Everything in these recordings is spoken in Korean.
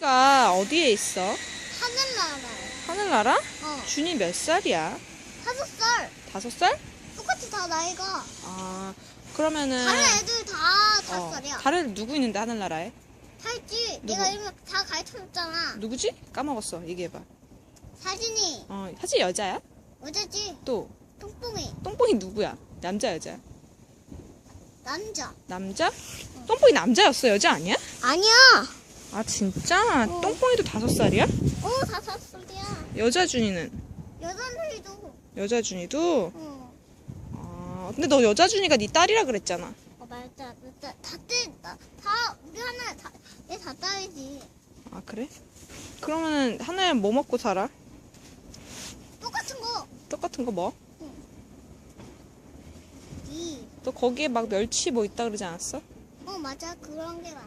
가 어디에 있어? 하늘나라에. 하늘나라? 어. 준이 몇 살이야? 다섯 살. 다섯 살? 똑같이 다 나이가. 아 그러면은 다른 애들 다 다섯 어, 살이야. 다른 누구 있는데 하늘나라에? 살지. 누구? 내가 이름 다 가르쳐줬잖아. 누구지? 까먹었어. 얘기해봐. 사진이 어 사실 여자야? 어제지. 또 똥뽕이 똥뽕이 누구야? 남자 여자? 남자. 남자? 똥뽕이 남자였어 여자 아니야? 아니야. 아 진짜? 어. 똥뽕이도 다섯 살이야? 어 다섯 살이야. 여자 준이는? 여덟 살이도. 여자 준이도? 어. 아 근데 너 여자 준이가 네 딸이라 그랬잖아. 어 맞다. 맞다. 다 떼다. 다 우리 하나 다얘다 딸이지. 아 그래? 그러면은 하늘 뭐 먹고 살아? 똑같은 거. 똑같은 거 뭐? 이. 너 거기에 막 멸치 뭐 있다 그러지 않았어? 어 맞아 그런 게 많아.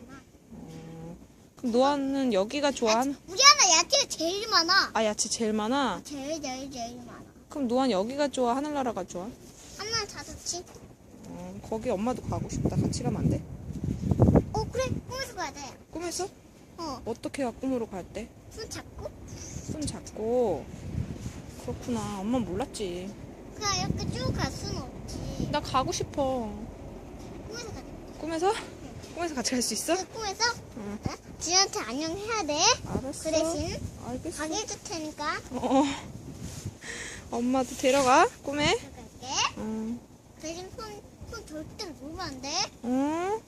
그럼 노아는 여기가 좋아? 한- 우리 하나 야채 제일 많아. 아 야채 제일 많아? 제일 제일 제일 많아. 그럼 노아는 여기가 좋아? 하늘나라가 좋아? 하나 다섯치. 어, 거기 엄마도 가고 싶다. 같이 가면 안 돼? 어 그래 꿈에서 가야 돼. 꿈에서? 어. 어떻게 가 꿈으로 갈 때? 손 잡고 손 잡고 그렇구나. 엄마 몰랐지. 그냥 이렇게 쭉 갈 수는 없지. 나 가고 싶어. 꿈에서 가자. 꿈에서? 꿈에서 같이 갈 수 있어? 그 꿈에서 응. 어? 지한테 안녕 해야 돼. 알았어. 그 대신 알겠어. 가게 해줄 테니까 어. 엄마도 데려가 꿈에. 들어갈게. 응. 대신 손, 손 절대 놓으면 안 돼. 응.